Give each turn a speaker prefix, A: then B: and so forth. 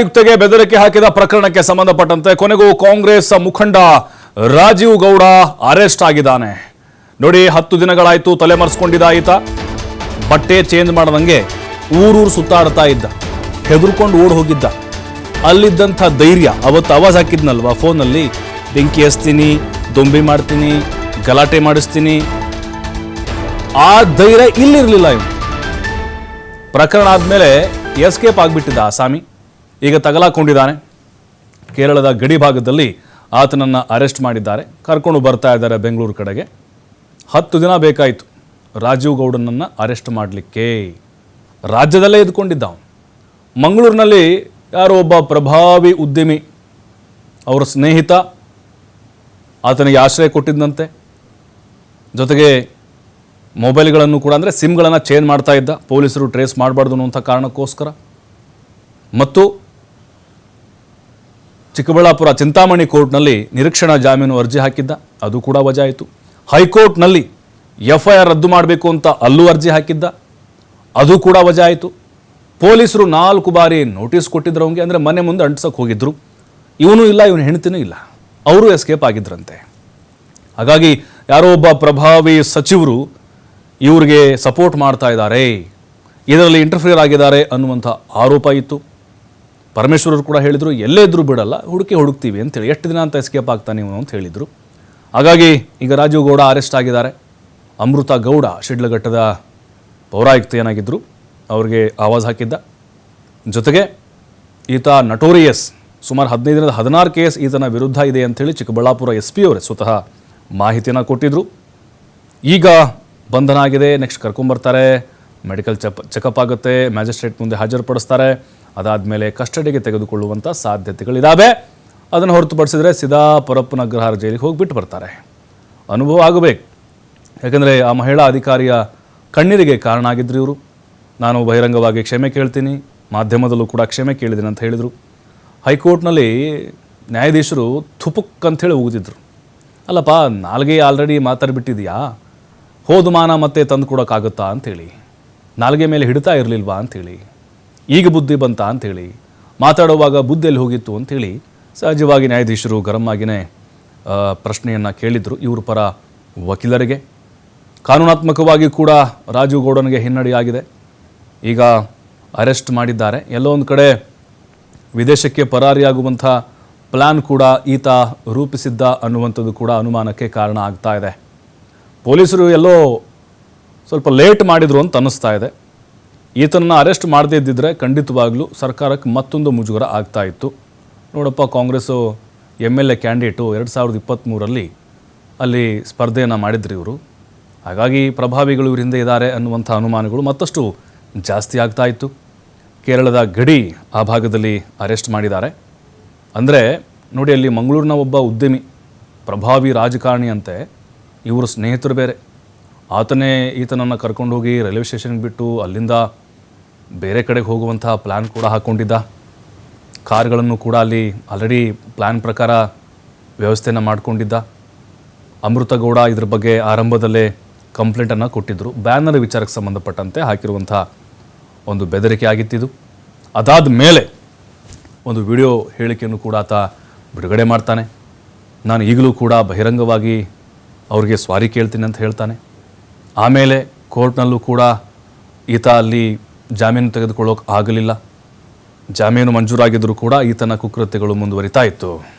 A: ಆಯುಕ್ತಗೆ ಬೆದರಿಕೆ ಹಾಕಿದ ಪ್ರಕರಣಕ್ಕೆ ಸಂಬಂಧಪಟ್ಟಂತೆ ಕೊನೆಗೂ ಕಾಂಗ್ರೆಸ್ ಮುಖಂಡ ರಾಜೀವ್ ಗೌಡ ಅರೆಸ್ಟ್ ಆಗಿದ್ದಾನೆ. ನೋಡಿ, ಹತ್ತು ದಿನಗಳಾಯ್ತು ತಲೆಮರೆಸ್ಕೊಂಡಿದ್ದ ಆಯ್ತ ಬಟ್ಟೆ ಚೇಂಜ್ ಮಾಡದಂಗೆ ಊರೂರು ಸುತ್ತಾಡ್ತಾ ಇದ್ದ. ಹೆದರ್ಕೊಂಡು ಓಡ್ ಹೋಗಿದ್ದ. ಅಲ್ಲಿದ್ದಂಥ ಧೈರ್ಯ ಅವತ್ತು ಆವಾಜ್ ಹಾಕಿದ್ನಲ್ವಾ ಫೋನಲ್ಲಿ? ಬೆಂಕಿ ಹಚ್ತೀನಿ, ದೊಂಬಿ ಮಾಡ್ತೀನಿ, ಗಲಾಟೆ ಮಾಡಿಸ್ತೀನಿ. ಆ ಧೈರ್ಯ ಇಲ್ಲಿರಲಿಲ್ಲ ಇವನು ಪ್ರಕರಣ ಆದಮೇಲೆ ಎಸ್ಕೇಪ್ ಆಗಿಬಿಟ್ಟಿದ್ದ ಆಸಾಮಿ ಈಗ ತಗಲಾಕೊಂಡಿದ್ದಾನೆ. ಕೇರಳದ ಗಡಿ ಭಾಗದಲ್ಲಿ ಆತನನ್ನು ಅರೆಸ್ಟ್ ಮಾಡಿದ್ದಾರೆ. ಕರ್ಕೊಂಡು ಬರ್ತಾ ಇದ್ದಾರೆ ಬೆಂಗಳೂರು ಕಡೆಗೆ. ಹತ್ತು ದಿನ ಬೇಕಾಯಿತು. ರಾಜೀವ್ ಗೌಡನನ್ನು ಅರೆಸ್ಟ್ ಮಾಡಲಿಕ್ಕೆ. ರಾಜ್ಯದಲ್ಲೇ ಇದ್ಕೊಂಡಿದ್ದ ಅವನು ಮಂಗಳೂರಿನಲ್ಲಿ ಯಾರೋ ಒಬ್ಬ ಪ್ರಭಾವಿ ಉದ್ಯಮಿ, ಅವರ ಸ್ನೇಹಿತ ಆತನಿಗೆ ಆಶ್ರಯ ಕೊಟ್ಟಿದ್ದಂತೆ. ಜೊತೆಗೆ ಮೊಬೈಲ್ಗಳನ್ನು ಕೂಡ ಅಂದರೆ ಸಿಮ್ಗಳನ್ನು ಚೇಂಜ್ ಮಾಡ್ತಾ ಇದ್ದ. ಪೊಲೀಸರು ಟ್ರೇಸ್ ಮಾಡಬಾರ್ದು ಅನ್ನುವಂಥ ಕಾರಣಕ್ಕೋಸ್ಕರ. ಮತ್ತು ಚಿಕ್ಕಬಳ್ಳಾಪುರ ಚಿಂತಾಮಣಿ ಕೋರ್ಟ್ನಲ್ಲಿ ನಿರೀಕ್ಷಣಾ ಜಾಮೀನು ಅರ್ಜಿ ಹಾಕಿದ್ದ. ಅದು ಕೂಡ ವಜಾ ಆಯಿತು ಹೈಕೋರ್ಟ್ನಲ್ಲಿ ಎಫ್ ಐ ಆರ್ ರದ್ದು ಮಾಡಬೇಕು ಅಂತ ಅಲ್ಲೂ ಅರ್ಜಿ ಹಾಕಿದ್ದ. ಅದು ಕೂಡ ವಜಾ ಆಯಿತು ಪೊಲೀಸರು ನಾಲ್ಕು ಬಾರಿ ನೋಟಿಸ್ ಕೊಟ್ಟಿದ್ರು ಅವನಿಗೆ. ಅಂದರೆ ಮನೆ ಮುಂದೆ ಅಂಟಿಸೋಕೆ ಹೋಗಿದ್ರು. ಇವನು ಇಲ್ಲ, ಇವನು ಹೆಣ್ತಿನೂ ಇಲ್ಲ. ಅವರು ಎಸ್ಕೇಪ್ ಆಗಿದ್ರಂತೆ. ಹಾಗಾಗಿ ಯಾರೋ ಒಬ್ಬ ಪ್ರಭಾವಿ ಸಚಿವರು ಇವರಿಗೆ ಸಪೋರ್ಟ್ ಮಾಡ್ತಾ ಇದ್ದಾರೆ. ಇದರಲ್ಲಿ ಇಂಟರ್ಫಿಯರ್ ಆಗಿದ್ದಾರೆ ಅನ್ನುವಂಥ ಆರೋಪ ಇತ್ತು. ಪರಮೇಶ್ವರರು ಕೂಡ ಹೇಳಿದರು, ಎಲ್ಲೇ ಇದ್ರೂ ಬಿಡಲ್ಲ, ಹುಡುಕಿ ಹುಡುಕ್ತೀವಿ ಅಂತೇಳಿ. ಎಷ್ಟು ದಿನ ಅಂತ ಎಸ್ಕೇಪ್ ಆಗ್ತಾನೆ ನೀವು ಅಂತ ಹೇಳಿದರು. ಹಾಗಾಗಿ ಈಗ ರಾಜೀವ್ ಗೌಡ ಅರೆಸ್ಟ್ ಆಗಿದ್ದಾರೆ. ಅಮೃತ ಗೌಡ ಶಿಡ್ಲಘಟ್ಟದ ಪೌರಾಯುಕ್ತ ಏನಾಗಿದ್ದರು ಅವ್ರಿಗೆ ಆವಾಜ್ ಹಾಕಿದ್ದ. ಜೊತೆಗೆ ಈತ ನಟೋರಿಯಸ್ ಸುಮಾರು ಹದಿನೈದರಿಂದ ಹದಿನಾರು ಕೇಸ್ ಈತನ ವಿರುದ್ಧ ಇದೆ ಅಂಥೇಳಿ ಚಿಕ್ಕಬಳ್ಳಾಪುರ ಎಸ್ ಪಿ ಅವರೇ ಸ್ವತಃ ಮಾಹಿತಿಯನ್ನು ಕೊಟ್ಟಿದ್ದರು ಈಗ ಬಂಧನ ಆಗಿದೆ ನೆಕ್ಸ್ಟ್ ಕರ್ಕೊಂಬರ್ತಾರೆ ಮೆಡಿಕಲ್ ಚೆಕ್ ಚೆಕಪ್ ಆಗುತ್ತೆ ಮ್ಯಾಜಿಸ್ಟ್ರೇಟ್ ಮುಂದೆ ಹಾಜರುಪಡಿಸ್ತಾರೆ. ಅದಾದಮೇಲೆ ಕಸ್ಟಡಿಗೆ ತೆಗೆದುಕೊಳ್ಳುವಂಥ ಸಾಧ್ಯತೆಗಳಿದ್ದಾವೆ ಅದನ್ನು ಹೊರತುಪಡಿಸಿದರೆ ಸಿದಾ ಪರಪ್ಪನ ಗ್ರಹಾರ ಜೈಲಿಗೆ ಹೋಗಿಬಿಟ್ಟು ಬರ್ತಾರೆ. ಅನುಭವ ಆಗಬೇಕು. ಯಾಕಂದರೆ ಆ ಮಹಿಳಾ ಅಧಿಕಾರಿಯ ಕಣ್ಣೀರಿಗೆ ಕಾರಣ ಆಗಿದ್ರು ಇವರು. ನಾನು ಬಹಿರಂಗವಾಗಿ ಕ್ಷಮೆ ಕೇಳ್ತೀನಿ. ಮಾಧ್ಯಮದಲ್ಲೂ ಕೂಡ ಕ್ಷಮೆ ಕೇಳಿದ್ದೀನಿ ಅಂತ ಹೇಳಿದರು. ಹೈಕೋರ್ಟ್ನಲ್ಲಿ ನ್ಯಾಯಾಧೀಶರು ಥುಪುಕ್ ಅಂಥೇಳಿ ಉಗಿದಿದ್ರು. ಅಲ್ಲಪ್ಪ, ನಾಲ್ಗೆ ಆಲ್ರೆಡಿ ಮಾತಾಡಿಬಿಟ್ಟಿದೆಯಾ? ಹೋದು ಮಾನ ಮತ್ತೆ ತಂದು ಕೊಡೋಕ್ಕಾಗುತ್ತಾ ಅಂಥೇಳಿ ನಾಲ್ಗೆ ಮೇಲೆ ಹಿಡಿತಾ ಇರಲಿಲ್ವಾ ಅಂಥೇಳಿ ಈಗ ಬುದ್ಧಿ ಬಂತ ಅಂಥೇಳಿ ಮಾತಾಡುವಾಗ ಬುದ್ಧಿಯಲ್ಲಿ ಹೋಗಿತ್ತು ಅಂಥೇಳಿ ಸಹಜವಾಗಿ ನ್ಯಾಯಾಧೀಶರು ಗರಮ್ಮಾಗಿನೇ ಪ್ರಶ್ನೆಯನ್ನು ಕೇಳಿದರು. ಇವ್ರ ಪರ ವಕೀಲರಿಗೆ, ಕಾನೂನಾತ್ಮಕವಾಗಿ ಕೂಡ ರಾಜು ಗೌಡನಿಗೆ ಹಿನ್ನಡೆಯಾಗಿದೆ ಈಗ ಅರೆಸ್ಟ್ ಮಾಡಿದ್ದಾರೆ. ಎಲ್ಲೋ ಒಂದು ಕಡೆ ವಿದೇಶಕ್ಕೆ ಪರಾರಿಯಾಗುವಂಥ ಪ್ಲ್ಯಾನ್ ಕೂಡ ಈತ ರೂಪಿಸಿದ್ದ ಅನ್ನುವಂಥದ್ದು ಕೂಡ ಅನುಮಾನಕ್ಕೆ ಕಾರಣ ಆಗ್ತಾ ಇದೆ. ಪೊಲೀಸರು ಎಲ್ಲೋ ಸ್ವಲ್ಪ ಲೇಟ್ ಮಾಡಿದರು ಅಂತ ಅನ್ನಿಸ್ತಾ ಇದೆ. ಈತನನ್ನು ಅರೆಸ್ಟ್ ಮಾಡದೇ ಇದ್ದಿದ್ರೆ ಖಂಡಿತವಾಗ್ಲೂ ಸರ್ಕಾರಕ್ಕೆ ಮತ್ತೊಂದು ಮುಜುಗರ ಆಗ್ತಾ ಇತ್ತು. ನೋಡಪ್ಪ Congress M L A candidate ಎರಡು ಸಾವಿರದ ಇಪ್ಪತ್ತ್ಮೂರಲ್ಲಿ ಅಲ್ಲಿ ಸ್ಪರ್ಧೆಯನ್ನು ಮಾಡಿದ್ರು ಇವರು. ಹಾಗಾಗಿ ಪ್ರಭಾವಿಗಳು ಇವ್ರ ಹಿಂದೆ ಇದ್ದಾರೆ ಅನ್ನುವಂಥ ಅನುಮಾನಗಳು ಮತ್ತಷ್ಟು ಜಾಸ್ತಿ ಆಗ್ತಾ ಇತ್ತು. ಕೇರಳದ ಗಡಿ ಆ ಭಾಗದಲ್ಲಿ ಅರೆಸ್ಟ್ ಮಾಡಿದ್ದಾರೆ. ಅಂದರೆ ನೋಡಿ, ಅಲ್ಲಿ ಮಂಗಳೂರಿನ ಒಬ್ಬ ಉದ್ಯಮಿ, ಪ್ರಭಾವಿ ರಾಜಕಾರಣಿ ಅಂತೆ, ಇವರು ಸ್ನೇಹಿತರು ಬೇರೆ. ಆತನೇ ಈತನನ್ನು ಕರ್ಕೊಂಡು ಹೋಗಿ ರೈಲ್ವೆ ಸ್ಟೇಷನ್ಗೆ ಬಿಟ್ಟು ಅಲ್ಲಿಂದ ಬೇರೆ ಕಡೆಗೆ ಹೋಗುವಂತಹ ಪ್ಲ್ಯಾನ್ ಕೂಡ ಹಾಕ್ಕೊಂಡಿದ್ದ ಕಾರ್ಗಳನ್ನು ಕೂಡ ಅಲ್ಲಿ ಆಲ್ರೆಡಿ ಪ್ಲ್ಯಾನ್ ಪ್ರಕಾರ ವ್ಯವಸ್ಥೆಯನ್ನು ಮಾಡಿಕೊಂಡಿದ್ದ. ಅಮೃತಗೌಡ ಇದ್ರ ಬಗ್ಗೆ ಆರಂಭದಲ್ಲೇ ಕಂಪ್ಲೇಂಟನ್ನು ಕೊಟ್ಟಿದ್ದರು ಬ್ಯಾನರ್ ವಿಚಾರಕ್ಕೆ ಸಂಬಂಧಪಟ್ಟಂತೆ ಹಾಕಿರುವಂಥ ಒಂದು ಬೆದರಿಕೆ ಆಗಿತ್ತಿದು. ಅದಾದ ಮೇಲೆ ಒಂದು ವಿಡಿಯೋ ಹೇಳಿಕೆಯನ್ನು ಕೂಡ ಆತ ಬಿಡುಗಡೆ ಮಾಡ್ತಾನೆ. ನಾನು ಈಗಲೂ ಕೂಡ ಬಹಿರಂಗವಾಗಿ ಅವ್ರಿಗೆ ಸ್ವಾರಿ ಕೇಳ್ತೀನಿ ಅಂತ ಹೇಳ್ತಾನೆ. ಆಮೇಲೆ ಕೋರ್ಟ್ನಲ್ಲೂ ಕೂಡ ಈತ ಅಲ್ಲಿ ಜಾಮೀನು ತೆಗೆದುಕೊಳ್ಳೋಕೆ ಆಗಲಿಲ್ಲ. ಜಾಮೀನು ಮಂಜೂರಾಗಿದ್ದರೂ ಕೂಡ ಈತನ ಕುಕೃತ್ಯಗಳು ಮುಂದುವರಿತಾ ಇತ್ತು.